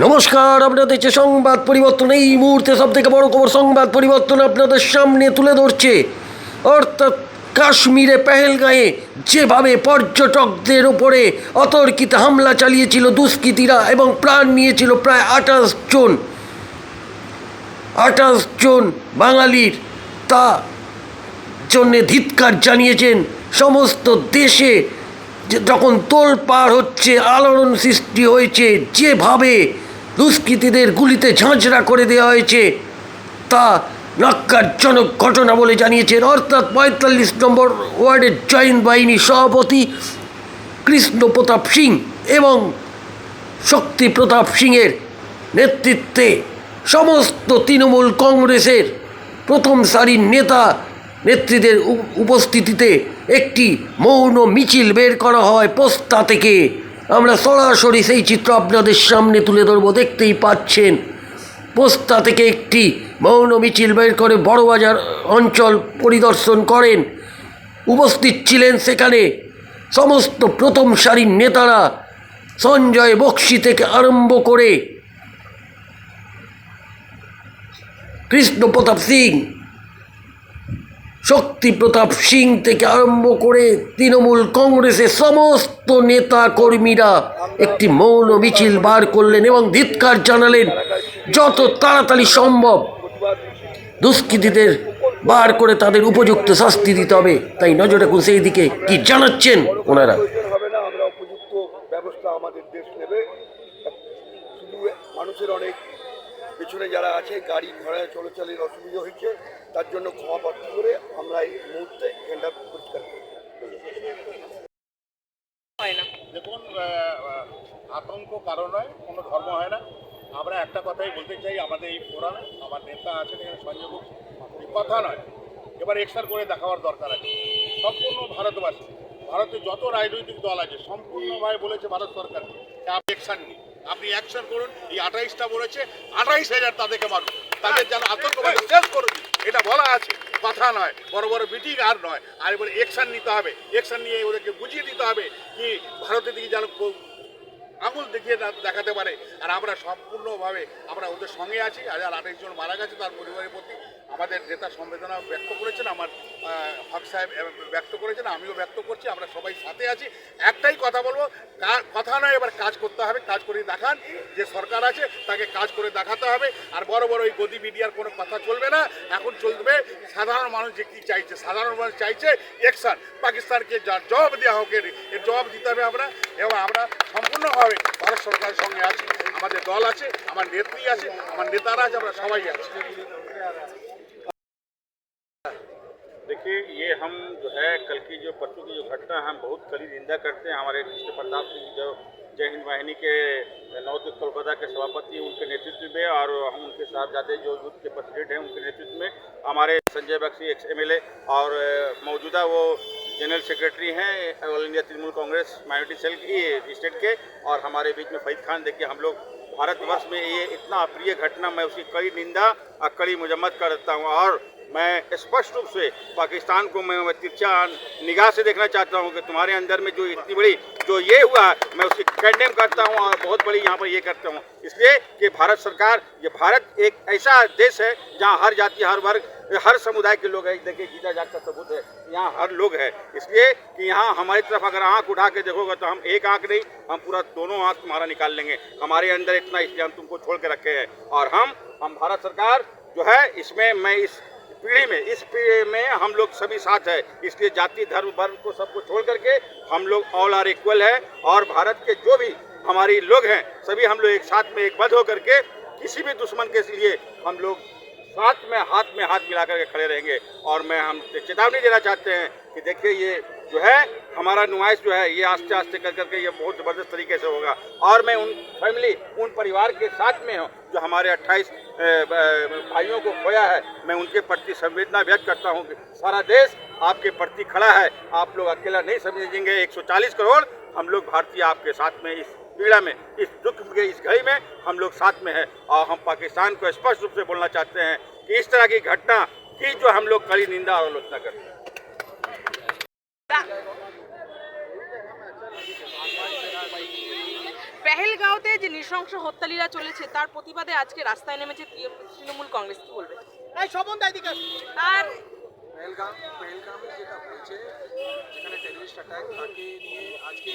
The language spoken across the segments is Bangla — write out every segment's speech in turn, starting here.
নমস্কার, আপনাদের দেখছে সংবাদ পরিবর্তন, এই মুহূর্তে সব থেকে বড় খবর সংবাদ পরিবর্তন আপনাদের সামনে তুলে ধরছে। অর্থাৎ কাশ্মীরে পেহেলগাঁয়ে যেভাবে পর্যটকদের ওপরে অতর্কিত হামলা চালিয়েছিল দুষ্কৃতীরা এবং প্রাণ নিয়েছিল প্রায় আঠাশ জন আঠাশ জন বাঙালির, তা জন্যে ধিৎকার জানিয়েছেন সমস্ত দেশে যখন তোলপাড় হচ্ছে, আলোড়ন সৃষ্টি হয়েছে, যেভাবে দুষ্কৃতীদের গুলিতে ঝাঁঝরা করে দেওয়া হয়েছে, তা নাক্কারজনক ঘটনা বলে জানিয়েছেন অর্থাৎ পঁয়তাল্লিশ নম্বর ওয়ার্ডের জয়েন্ট বাহিনীর সভাপতি কৃষ্ণ প্রতাপ সিং এবং শক্তি প্রতাপ সিংয়ের নেতৃত্বে সমস্ত তৃণমূল কংগ্রেসের প্রথম সারির নেতা নেত্রীদের উপ- উপস্থিতিতে একটি মৌন মিছিল বের করা হয় পোস্তা থেকে। আমরা সরাসরি সেই চিত্র আপনাদের সামনে তুলে ধরবো, দেখতেই পাচ্ছেন। পোস্তা থেকে একটি মৌন মিছিল বের করে বড়বাজার অঞ্চল পরিদর্শন করেন। উপস্থিত ছিলেন সেখানে সমস্ত প্রথম সারির নেতারা। সঞ্জয় বক্সি থেকে আরম্ভ করে কৃষ্ণ প্রতাপ সিং শক্তি প্রতাপ সিং থেকে আরম্ভ করে তৃণমূল কংগ্রেসের সমস্ত নেতা কর্মীরা একটি মৌন মিছিল বার করলেন এবং ধিৎকার জানালেন, যত তাড়াতাড়ি সম্ভব দুষ্কৃতীদের বার করে তাদের উপযুক্ত শাস্তি দিতে হবে। তাই নজর রাখুন সেই দিকে কি জানাচ্ছেন ওনারা। মানুষের অনেক পেছনে যারা আছে গাড়ি ঘোড়ায় চলাচলের অসুবিধা হয়েছে তার জন্য ক্ষমা প্রার্থী করে আমরা এই মুহূর্তে এখানটা পরিষ্কার করি না। দেখুন আতঙ্ক কারও নয় কোনো ধর্ম হয় না। আমরা একটা কথাই বলতে চাই আমাদের এই ফোরামে আমার নেতা আছেন এখানে সঞ্জয় এই কথা নয়। এবার এক্সার করে দেখাবার দরকার আছে। সম্পূর্ণ ভারতবাসী ভারতে যত রাজনৈতিক দল আছে সম্পূর্ণভাবে বলেছে ভারত সরকার আপনি অ্যাকশন নিন। আপনি অ্যাকশন করুন এই আঠাইশটা বলেছে আঠাইশ হাজার তাদেরকে মারুন। তাদের যেন আতঙ্কবাদী শেষ করুন এটা বলা আছে কথা নয় বড় বড় মিটিং আর নয়। আর এবার অ্যাকশন নিতে হবে। অ্যাকশন নিয়ে ওদেরকে বুঝিয়ে দিতে হবে কি ভারতের দিকে যেন আঙুল দেখিয়ে দেখাতে পারে। আর আমরা সম্পূর্ণভাবে আমরা ওদের সঙ্গে আছি। আর আঠাশ জন মারা গেছে তার পরিবারের প্রতি আমাদের নেতা সংবেদনা ব্যক্ত করেছেন, আমার হক সাহেব ব্যক্ত করেছেন, আমিও ব্যক্ত করছি, আমরা সবাই সাথে আছি। একটাই কথা বলব কথা নয়, এবার কাজ করতে হবে, কাজ করে দেখান যে সরকার আছে, তাকে কাজ করে দেখাতে হবে। আর বড় বড় ওই গদি মিডিয়ার কোনো কথা চলবে না। এখন চলবে সাধারণ মানুষ যে কী চাইছে, সাধারণ মানুষ চাইছে অ্যাকশন পাকিস্তানকে জবাব দেওয়া হোক, এর জবাব দিতে হবে আমরা। এবং আমরা সম্পূর্ণভাবে ভারত সরকারের সঙ্গে আছি আমাদের দল আছে আমার নেত্রী আছে আমার নেতারা আছে আমরা সবাই আছি देखिए ये हम जो है कल की जो परसों की जो घटना है हम बहुत कड़ी निंदा करते हैं हमारे कृष्ण प्रताप सिंह जो जय हिंद वाहिनी के नवदीप कोलकाता के सभापति हैं, उनके नेतृत्व में और हम उनके साहबजादे जो यूथ के प्रेसिडेंट हैं उनके नेतृत्व में हमारे संजय बख्शी एक्स एम और अ, मौजूदा वो जनरल सेक्रेटरी हैं, all India Trinamool Congress, minority cell की स्टेट के, और हमारे बीच में फैद खान, देखिए हम लोग भारतवर्ष में ये इतना अप्रिय घटना, मैं उसकी कड़ी निंदा और कड़ी मजम्मत करता हूँ। और मैं स्पष्ट रूप से पाकिस्तान को मैं तिरछा निगाह से देखना चाहता हूँ कि तुम्हारे अंदर में जो इतनी बड़ी, जो ये हुआ मैं उसकी कंडेम करता हूँ और बहुत बड़ी यहाँ पर ये करता हूँ। इसलिए कि भारत सरकार, ये भारत एक ऐसा देश है जहाँ हर जाति, हर वर्ग, हर समुदाय के लोग हैं। देखिए जीता जाग का सबूत है, यहाँ हर लोग है। इसलिए कि यहाँ हमारी तरफ़ अगर आँख उठा के देखोगे तो हम एक आँख नहीं, हम पूरा दोनों आँख तुम्हारा निकाल लेंगे। हमारे अंदर इतना इसलिए हम तुमको छोड़ के रखे हैं। और हम हम भारत सरकार जो है, इसमें मैं इस पीढ़ी में, इस पीढ़ी में हम लोग सभी साथ है। इसलिए जाति, धर्म, वर्ग को सबको छोड़ करके हम लोग ऑल आर इक्वल है और भारत के जो भी हमारी लोग हैं, सभी हम लोग एक साथ में एक बद होकर के किसी भी दुश्मन के लिए हम लोग साथ में हाथ में हाथ मिला करके खड़े रहेंगे। और मैं हम चेतावनी देना चाहते हैं कि देखिए ये जो है, हमारा नुमाइश जो है, ये आस्ते आस्ते कर करके ये बहुत ज़बरदस्त तरीके से होगा। और मैं उन फैमिली, उन परिवार के साथ में हूँ जो हमारे 28 भाइयों को खोया है, मैं उनके प्रति संवेदना व्यक्त करता हूँ कि सारा देश आपके प्रति खड़ा है। आप लोग अकेला नहीं समझेंगे। 140 करोड़ हम लोग भारतीय आपके साथ में इस पीड़ा में इस दुख के इस घड़ी में हम लोग साथ में हैं और हम पाकिस्तान को स्पष्ट रूप से बोलना चाहते हैं कि इस तरह की घटना की जो हम लोग कड़ी निंदा और आलोचना करते हैं পেহেলগাঁওতে যে নৃশংস হত্যালীলা চলেছে তার প্রতিবাদে আজকে রাস্তায় নেমেছে তৃণমূল কংগ্রেস কি বলবে আর পেহেলগাম পেহেলগামে যেটা হয়েছে যেখানে টেররিস্ট অ্যাটাক তাকে নিয়ে আজকে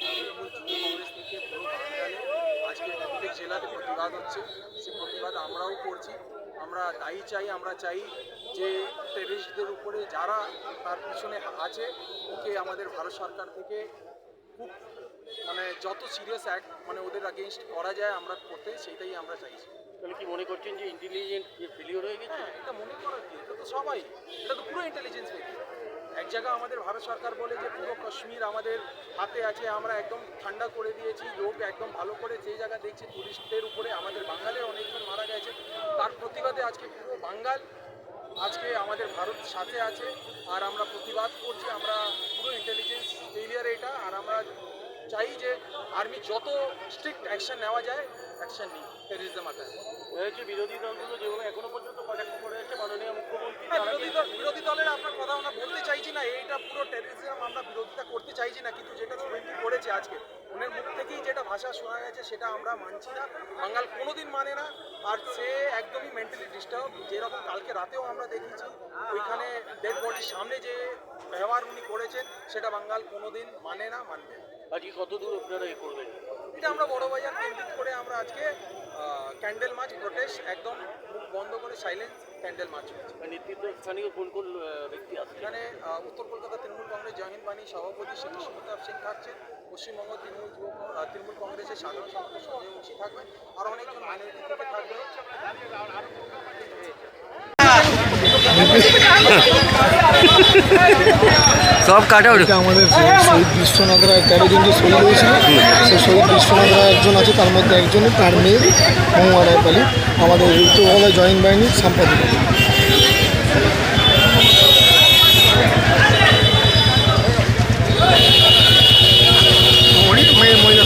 তৃণমূল যুব কংগ্রেস প্রতিবাদ হচ্ছে সে প্রতিবাদ আমরাও করছি। আমরা দায়ী চাই আমরা চাই যে টেররিস্টদের উপরে যারা তার পিছনে আছে ওকে আমাদের ভারত সরকার থেকে খুব মানে যত সিরিয়াস অ্যাক্ট মানে ওদের আগেনস্ট করা যায় আমরা করতে সেইটাই আমরা চাইছি। তাহলে কি মনে করছেন যে ইন্টেলিজেন্ট ফেলিওর হয়ে গেছে? হ্যাঁ এটা মনে করার কি? এটা তো সবাই এটা তো পুরো ইন্টেলিজেন্স ব্যক্তি এক জায়গা আমাদের ভারত সরকার বলে যে পুরো কাশ্মীর আমাদের হাতে আছে, আমরা একদম ঠান্ডা করে দিয়েছি, লোক একদম ভালো করে যে জায়গা দেখছি টুরিস্টদের উপরে, আমাদের বাঙালের অনেকজন মারা গেছে। তার প্রতিবাদে আজকে পুরো বাঙ্গাল আজকে আমাদের ভারত সাথে আছে, আর আমরা প্রতিবাদ করছি, আমরা পুরো ইন্টেলিজেন্স ফেলিয়ার এটা আর আমরা চাই যে আর্মি যত স্ট্রিক্ট অ্যাকশন নেওয়া যায় অ্যাকশন নিই টেরিজম হচ্ছে বিরোধী দলগুলো এখনও পর্যন্ত কটাক্ষ করে যাচ্ছে মাননীয় মুখ্যমন্ত্রী বিরোধী দল বিরোধী দলের আপনার কথা আমরা বলতে চাইছি না এইটা পুরো টেররিজম আমরা বিরোধিতা করতে চাইছি না কিন্তু যেটা শুভেন্দু করেছে আজকে ওনার মুখ থেকেই যেটা ভাষা শোনা গেছে সেটা আমরা মানছি না। বাঙাল কোনোদিন মানে না আর সে একদমই মেন্টালি ডিস্টার্ব যেরকম কালকে রাতেও আমরা দেখেছি ওইখানে ডেড বডির সামনে যে ব্যবহার উনি করেছেন সেটা বাঙাল কোনোদিন মানে না মানবে না। আজকে কত দূর আপনারা এ করবেন? এটা আমরা বড় বাজার কেন্দ্রিত করে আমরা আজকে ক্যান্ডেল মাছ প্রোটেস্ট একদম মুখ বন্ধ করে সাইলেন্স ক্যান্ডেল মাছ নেতৃত্ব স্থানীয় কোন কোন ব্যক্তি আছে? এখানে উত্তর কলকাতা তৃণমূল কংগ্রেস জহিন বাণী সভাপতি শ্রী সুমিতাভ সিং থাকছেন পশ্চিমবঙ্গ তৃণমূল যুব তৃণমূল কংগ্রেসের সাধারণ সম্পাদক সঞ্জয় মুখী থাকবেন আর অনেকজন মাইনরিটি থেকে থাকবে হ্যাঁ। সব কাটা উঠে আমাদের শহীদ বিশ্বনাথরা রায় তেরো জন যে শহীদ হয়েছিল সেই শহীদ বিশ্বনাথরা একজন আছে তার মধ্যে একজন তার মেয়ে মহুয়া রায়পালি আমাদের উত্তরবঙ্গলায় জয়েন্ট বাহিনীর সাম্পাদিক। মহিলা